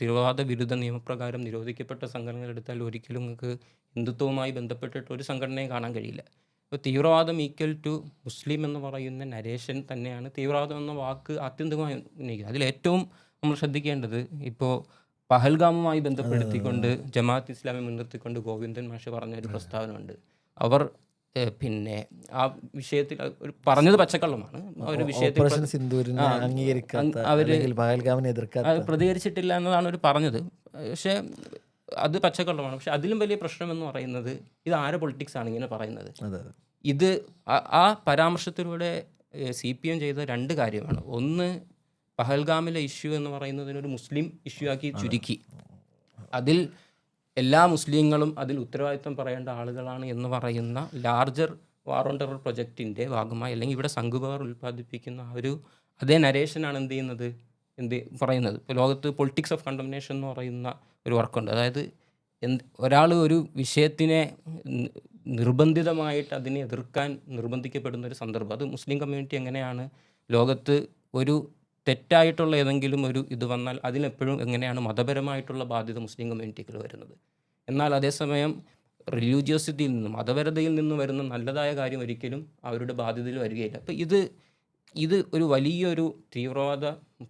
തീവ്രവാദ വിരുദ്ധ നിയമപ്രകാരം നിരോധിക്കപ്പെട്ട സംഘടനകൾ എടുത്താൽ ഒരിക്കലും നിങ്ങൾക്ക് ഹിന്ദുത്വവുമായി ബന്ധപ്പെട്ടിട്ട് ഒരു സംഘടനയും കാണാൻ കഴിയില്ല. ഇപ്പോൾ തീവ്രവാദം ഈക്വൽ ടു മുസ്ലിം എന്ന് പറയുന്ന നരേഷൻ തന്നെയാണ് തീവ്രവാദം എന്ന വാക്ക് ആത്യന്തികമായി ഉന്നയിക്കുന്നത്. അതിലേറ്റവും നമ്മൾ ശ്രദ്ധിക്കേണ്ടത് ഇപ്പോൾ പഹൽഗാമുമായി ബന്ധപ്പെടുത്തിക്കൊണ്ട് ജമാഅത്ത് ഇസ്ലാമി മുൻനിർത്തിക്കൊണ്ട് ഗോവിന്ദൻ മാഷ് പറഞ്ഞ ഒരു പ്രസ്താവന ഉണ്ട് അവർ പിന്നെ ആ വിഷയത്തിൽ ഒരു പറഞ്ഞത് പച്ചക്കള്ളമാണ്. ഒരു വിഷയത്തിൽ അംഗീകരിക്കാത്ത അവർ പ്രതികരിച്ചിട്ടില്ല എന്നതാണ് അവർ പറഞ്ഞത്. പക്ഷേ അത് പച്ചക്കള്ളമാണ്. പക്ഷെ അതിലും വലിയ പ്രശ്നം എന്ന് പറയുന്നത് ഇത് ആരെ പൊളിറ്റിക്സ് ആണ് ഇങ്ങനെ പറയുന്നത്? ഇത് ആ പരാമർശത്തിലൂടെ സി പി എം ചെയ്ത രണ്ട് കാര്യമാണ്. ഒന്ന് പഹൽഗാമിലെ ഇഷ്യൂ എന്ന് പറയുന്നതിനൊരു മുസ്ലിം ഇഷ്യൂ ആക്കി ചുരുക്കി. അതിൽ എല്ലാ മുസ്ലിങ്ങളും അതിൽ ഉത്തരവാദിത്വം പറയേണ്ട ആളുകളാണ് എന്ന് പറയുന്ന ലാർജർ വാർ ഓൺ ടെറർ പ്രൊജക്റ്റിന്റെ ഭാഗമായി അല്ലെങ്കിൽ ഇവിടെ സംഘപവർ ഉൽപ്പാദിപ്പിക്കുന്ന ഒരു അതേ നരേഷനാണ് എന്ത് ചെയ്യുന്നത്? എന്ത് പറയുന്നത്? ഇപ്പോൾ ലോകത്ത് പൊളിറ്റിക്സ് ഓഫ് കണ്ടംനേഷൻ എന്ന് പറയുന്ന ഒരു വർക്കുണ്ട് അതായത് എന്ത് ഒരാൾ ഒരു വിഷയത്തിനെ നിർബന്ധിതമായിട്ട് അതിനെ എതിർക്കാൻ നിർബന്ധിക്കപ്പെടുന്ന ഒരു സന്ദർഭം. അത് മുസ്ലിം കമ്മ്യൂണിറ്റി എങ്ങനെയാണ് ലോകത്ത് ഒരു തെറ്റായിട്ടുള്ള ഏതെങ്കിലും ഒരു ഇത് വന്നാൽ അതിലെപ്പോഴും എങ്ങനെയാണ് മതപരമായിട്ടുള്ള ബാധ്യത മുസ്ലിം കമ്മ്യൂണിറ്റിക്ക് വരുന്നത്? എന്നാൽ അതേസമയം റിലീജിയോസിറ്റിയിൽ നിന്നും മതപരതയിൽ നിന്നും വരുന്ന നല്ലതായ കാര്യം ഒരിക്കലും അവരുടെ ബാധ്യതയിൽ വരികയില്ല. അപ്പോൾ ഇത് ഇത് ഒരു വലിയൊരു തീവ്രവാദ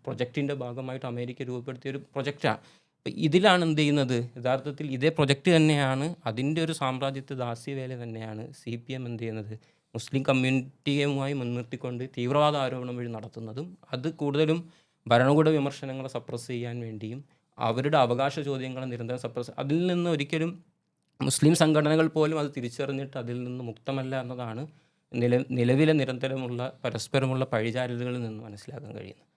പ്രൊജക്റ്റിന്റെ ഭാഗമായിട്ട് അമേരിക്ക രൂപപ്പെടുത്തിയ ഒരു പ്രൊജക്റ്റാണ് അപ്പോൾ ഇതിലാണ് എന്ത് ചെയ്യുന്നത്? യഥാർത്ഥത്തിൽ ഇതേ പ്രൊജക്റ്റ് തന്നെയാണ് അതിന്റെ ഒരു സാമ്രാജ്യത്വ ദാസ്യവേല തന്നെയാണ് സി പി എം എന്ത് ചെയ്യുന്നത്? മുസ്ലിം കമ്മ്യൂണിറ്റിയുമായി മുൻനിർത്തിക്കൊണ്ട് തീവ്രവാദ ആരോപണം വഴി നടത്തുന്നതും അത് കൂടുതലും ഭരണകൂട വിമർശനങ്ങളെ സപ്രസ് ചെയ്യാൻ വേണ്ടിയും അവരുടെ അവകാശ ചോദ്യങ്ങളെ നിരന്തരം സപ്രസ് അതിൽ നിന്ന് ഒരിക്കലും മുസ്ലിം സംഘടനകൾ പോലും അത് തിരിച്ചറിഞ്ഞിട്ട് അതിൽ നിന്ന് മുക്തമല്ല എന്നതാണ് നില നിലവിലെ നിരന്തരമുള്ള പരസ്പരമുള്ള പഴിചാരലുകളിൽ നിന്ന് മനസ്സിലാക്കാൻ കഴിയുന്നത്.